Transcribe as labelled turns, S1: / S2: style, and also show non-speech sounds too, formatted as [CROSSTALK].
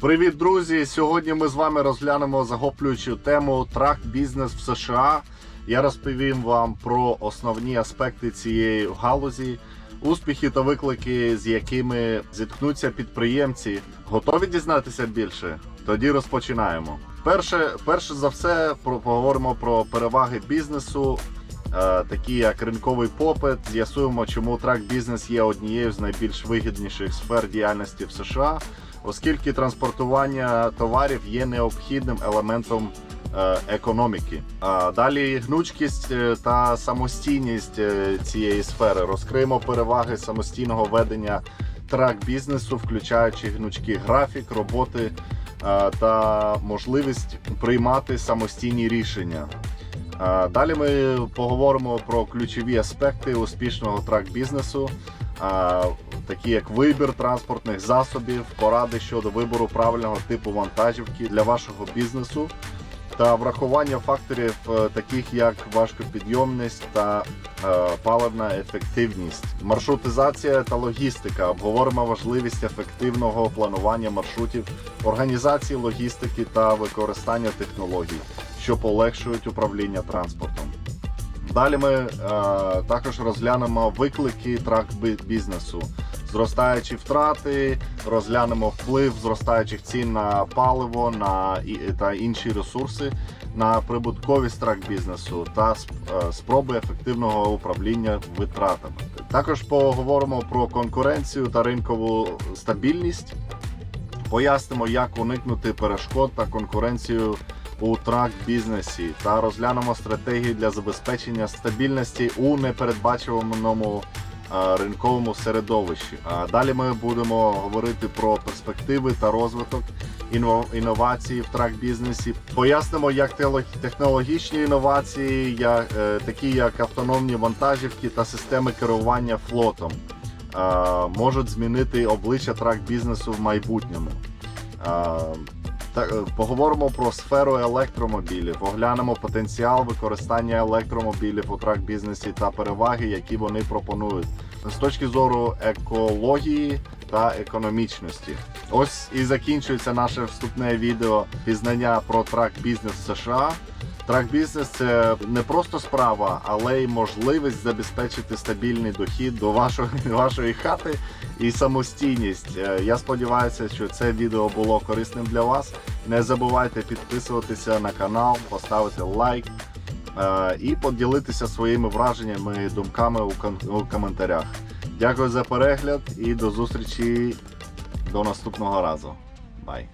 S1: Привіт, друзі! Сьогодні ми з вами розглянемо захоплюючу тему трак бізнес в США. Я розповім вам про основні аспекти цієї галузі, успіхи та виклики, з якими зіткнуться підприємці. Готові дізнатися більше? Тоді розпочинаємо. Перше, перше за все, про- поговоримо про переваги бізнесу, такі як ринковий попит. З'ясуємо, чому трак бізнес є однією з найбільш вигідніших сфер діяльності в США оскільки транспортування товарів є необхідним елементом е, економіки. Далі гнучкість е, та самостійність е, цієї сфери. Розкриємо переваги самостійного ведення трак бізнесу, включаючи гнучкий графік роботи е, та можливість приймати самостійні рішення. Далі ми поговоримо про ключові аспекти успішного трак бізнесу, е, такі як вибір транспортних засобів, поради щодо вибору правильного типу вантажівки для вашого бізнесу та врахування факторів, е, таких як важкопідйомність та е, паливна ефективність, маршрутизація та логістика. Обговоримо важливість ефективного планування маршрутів, організації логістики та використання технологій, що полегшують управління транспортом. Далі ми е, також розглянемо виклики трак бізнесу, зростаючі втрати, розглянемо вплив зростаючих цін на паливо на та інші ресурси на прибутковість трак бізнесу та е, спроби ефективного управління витратами. Також поговоримо про конкуренцію та ринкову стабільність. Пояснимо, як уникнути перешкод та конкуренцію у трак бізнесі та розглянемо стратегії для забезпечення стабільності у непередбачуваному е, ринковому середовищі. А Далі ми будемо говорити про перспективи та розвиток інно- інновацій в трак бізнесі. Пояснимо, як технологічні інновації, як, е, такі як автономні вантажівки та системи керування флотом, е, можуть змінити обличчя трак бізнесу в майбутньому. Е, та- е, Поговоримо про сферу електромобілів, оглянемо потенціал використання електромобілів у трак бізнесі та переваги, які вони пропонують з точки зору екології та економічності. Ось і закінчується наше вступне відео пізнання про трак бізнес США. Трак бізнес це не просто справа, але й можливість забезпечити стабільний дохід до вашої, [LAUGHS] вашої хати і самостійність. Е, Я сподіваюся, що це відео було корисним для вас. Не забувайте підписуватися на канал, поставити лайк е, і поділитися своїми враженнями і думками у коментарях. Дякую за перегляд і до зустрічі до наступного разу. Бай!